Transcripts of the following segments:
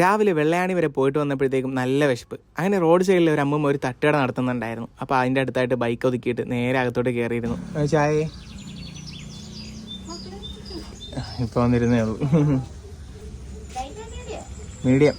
രാവിലെ വെള്ളയാണി വരെ പോയിട്ട് വന്നപ്പോഴത്തേക്കും നല്ല വിശപ്പ്. അങ്ങനെ റോഡ് സൈഡിൽ ഒരു അമ്മ ഒരു തട്ടുകട നടത്തുന്നുണ്ടായിരുന്നു. അപ്പോൾ അതിന്റെ അടുത്തായിട്ട് ബൈക്ക് ഒതുക്കിയിട്ട് നേരെ അകത്തോട്ട് കയറിയിരുന്നു ചായ. ഇപ്പോൾ വന്നിരുന്നേ ഉള്ളൂ. മീഡിയം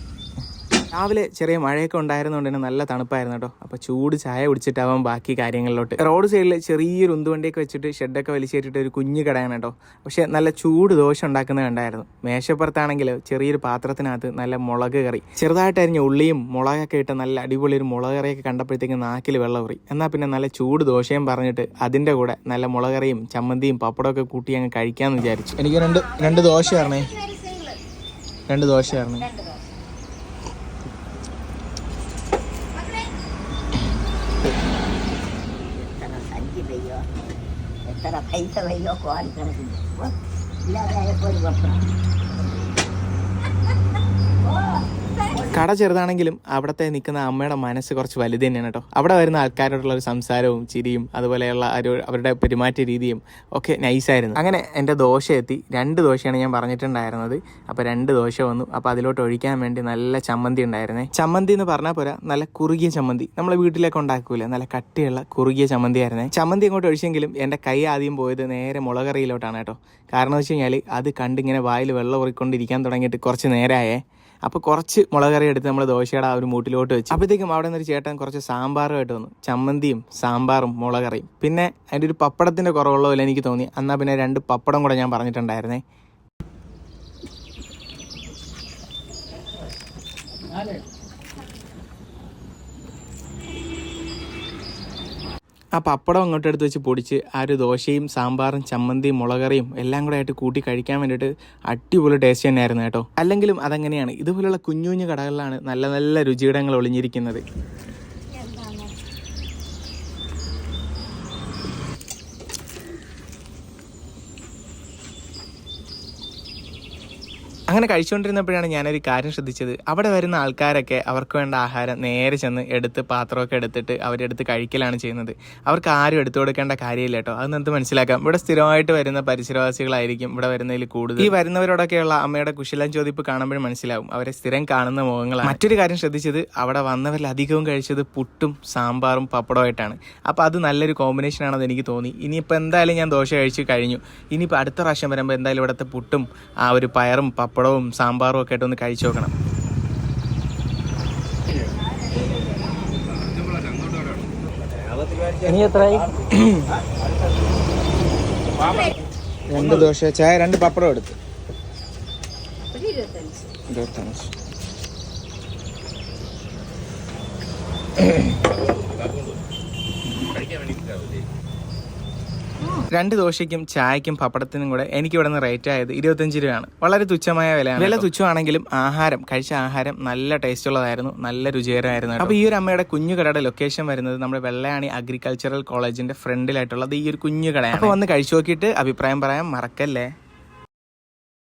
രാവിലെ ചെറിയ മഴയൊക്കെ ഉണ്ടായിരുന്നതുകൊണ്ട് തന്നെ നല്ല തണുപ്പായിരുന്നു കേട്ടോ. അപ്പോൾ ചൂട് ചായ കുടിച്ചിട്ടാവാം ബാക്കി കാര്യങ്ങളിലോട്ട്. റോഡ് സൈഡിൽ ചെറിയൊരു ഉന്തുവണ്ടിയൊക്കെ വെച്ചിട്ട് ഷെഡൊക്കെ വലിച്ചേറ്റിട്ട് ഒരു കുഞ്ഞു കടയാണ് കേട്ടോ. പക്ഷേ നല്ല ചൂട് ദോശ ഉണ്ടാക്കുന്നത് കണ്ടായിരുന്നു. മേശപ്പുറത്താണെങ്കിൽ ചെറിയൊരു പാത്രത്തിനകത്ത് നല്ല മുളക് കറി. ചെറുതായിട്ട് അരിഞ്ഞ ഉള്ളിയും മുളകൊക്കെ ഇട്ട് നല്ല അടിപൊളി ഒരു മുളക് കറിയൊക്കെ കണ്ടപ്പോഴത്തേക്ക് നാക്കിൽ വെള്ളം ഊറി. എന്നാൽ പിന്നെ നല്ല ചൂട് ദോശയും പറഞ്ഞിട്ട് അതിന്റെ കൂടെ നല്ല മുളക് കറിയും ചമ്മന്തിയും പപ്പടമൊക്കെ കൂട്ടി അങ്ങ് കഴിക്കാമെന്ന് വിചാരിച്ചു. എനിക്ക് രണ്ട് രണ്ട് ദോശ തരണേ. രണ്ട് ദോശ ભેજો તારા પૈસા ભેજો કોણ કરે બધા કોઈ વપરાય കട ചെറുതാണെങ്കിലും അവിടത്തെ നിൽക്കുന്ന അമ്മയുടെ മനസ്സ് കുറച്ച് വലുത് തന്നെയാണ് കേട്ടോ. അവിടെ വരുന്ന ആൾക്കാരോടുള്ള ഒരു സംസാരവും ചിരിയും അതുപോലെയുള്ള ഒരു അവരുടെ പെരുമാറ്റ രീതിയും ഒക്കെ നൈസായിരുന്നു അങ്ങനെ എന്റെ ദോശ എത്തി. രണ്ട് ദോശയാണ് ഞാൻ പറഞ്ഞിട്ടുണ്ടായിരുന്നത്. അപ്പോൾ രണ്ട് ദോശ വന്നു. അപ്പോൾ അതിലോട്ട് ഒഴിക്കാൻ വേണ്ടി നല്ല ചമ്മന്തി ഉണ്ടായിരുന്നേ. ചമ്മന്തി എന്ന് പറഞ്ഞാൽ പോരാ നല്ല കുറുകിയ ചമ്മന്തി. നമ്മളെ വീട്ടിലൊക്കെ ഉണ്ടാക്കൂലേ? നല്ല കട്ടിയുള്ള കുറുകിയ ചമ്മന്തി ആയിരുന്നേ. ചമ്മന്തി അങ്ങോട്ട് ഒഴിച്ചെങ്കിലും എന്റെ കൈ ആദ്യം പോയത് നേരെ മുളകറിയിലോട്ടാണ് കേട്ടോ. കാരണം എന്ന് വെച്ച് കഴിഞ്ഞാൽ അത് കണ്ടിങ്ങനെ വായിൽ വെള്ളം ഉറിക്കൊണ്ടിരിക്കാൻ തുടങ്ങിയിട്ട് കുറച്ച് നേരമായേ അപ്പോൾ കുറച്ച് മുളക് കറി എടുത്ത് നമ്മൾ ദോശയുടെ ആ ഒരു മൂട്ടിലോട്ട് വെച്ചു അപ്പോഴത്തേക്കും അവിടെ നിന്നൊരു ചേട്ടൻ കുറച്ച് സാമ്പാറുമായിട്ട് വന്നു. ചമ്മന്തിയും സാമ്പാറും മുളക് കറിയും പിന്നെ അതിന്റെ ഒരു പപ്പടത്തിന്റെ കുറവുള്ള പോലെ എനിക്ക് തോന്നി. എന്നാൽ പിന്നെ രണ്ട് പപ്പടം കൂടെ ഞാൻ പറഞ്ഞിട്ടുണ്ടായിരുന്നേ. ആ പപ്പടം അങ്ങോട്ട് എടുത്ത് വെച്ച് പൊടിച്ച് ആ ഒരു ദോശയും സാമ്പാറും ചമ്മന്തിയും മുളകറിയും എല്ലാം കൂടെ ആയിട്ട് കൂട്ടി കഴിക്കാൻ വേണ്ടിയിട്ട് അടിപൊളി ടേസ്റ്റ് തന്നെയായിരുന്നു കേട്ടോ. അല്ലെങ്കിലും അതങ്ങനെയാണ്? ഇതുപോലുള്ള കുഞ്ഞു കുഞ്ഞു കടകളിലാണ് നല്ല നല്ല രുചിയിടങ്ങൾ ഒളിഞ്ഞിരിക്കുന്നത്. അങ്ങനെ കഴിച്ചുകൊണ്ടിരുന്നപ്പോഴാണ് ഞാനൊരു കാര്യം ശ്രദ്ധിച്ചത്. അവിടെ വരുന്ന ആൾക്കാരൊക്കെ അവർക്ക് വേണ്ട ആഹാരം നേരെ ചെന്ന് എടുത്ത് പാത്രമൊക്കെ എടുത്തിട്ട് അവരെടുത്ത് കഴിക്കലാണ് ചെയ്യുന്നത്. അവർക്ക് ആരും എടുത്തു കൊടുക്കേണ്ട കാര്യമില്ല കേട്ടോ. അത് നമുക്ക് മനസ്സിലാക്കാം. ഇവിടെ സ്ഥിരമായിട്ട് വരുന്ന പരിസരവാസികളായിരിക്കും ഇവിടെ വരുന്നതിൽ കൂടുതൽ. ഈ വരുന്നവരോടൊക്കെയുള്ള അമ്മയുടെ കുശലം ചോദിപ്പ് കാണുമ്പോഴും മനസ്സിലാവും. അവരെ സ്ഥിരം കാണുന്ന മുഖങ്ങളാണ്. മറ്റൊരു കാര്യം ശ്രദ്ധിച്ചത് അവിടെ വന്നവരിൽ അധികവും കഴിച്ചത് പുട്ടും സാമ്പാറും പപ്പടമായിട്ടാണ് അപ്പോൾ അത് നല്ലൊരു കോമ്പിനേഷൻ ആണെന്ന് എനിക്ക് തോന്നി. ഇനിയിപ്പോൾ എന്തായാലും ഞാൻ ദോശ കഴിച്ച് കഴിഞ്ഞു. ഇനിയിപ്പോൾ അടുത്ത പ്രാവശ്യം വരുമ്പോൾ എന്തായാലും ഇവിടുത്തെ പുട്ടും ആ ഒരു പയറും പപ്പടവും സാമ്പാറും ഒക്കെ ആയിട്ട് ഒന്ന് കഴിച്ചു നോക്കണം. ഇനി എത്രയായി? രണ്ട് ദോശ ചായ രണ്ട് പപ്പടം എടുത്ത്. ഇരുപത്തഞ്ച്. രണ്ട് ദോശയ്ക്കും ചായക്കും പപ്പടത്തിനും കൂടെ എനിക്ക് ഇവിടെ നിന്ന് റേറ്റ് ആയത് ഇരുപത്തഞ്ച് രൂപയാണ്. വളരെ തുച്ഛമായ വിലയാണ് വില തുച്ഛമാണെങ്കിലും ആഹാരം കഴിച്ച ആഹാരം നല്ല ടേസ്റ്റ് ഉള്ളതായിരുന്നു നല്ല രുചികരമായിരുന്നു അപ്പോൾ ഈ ഒരു അമ്മയുടെ കുഞ്ഞു കടയുടെ ലൊക്കേഷൻ വരുന്നത് നമ്മുടെ വെള്ളയാണി അഗ്രികൾച്ചറൽ കോളേജിന്റെ ഫ്രണ്ടിലായിട്ടുള്ളത് ഈ ഒരു കുഞ്ഞു കടയാണ്. അപ്പോൾ വന്ന് കഴിച്ചു നോക്കിയിട്ട് അഭിപ്രായം പറയാൻ മറക്കല്ലേ?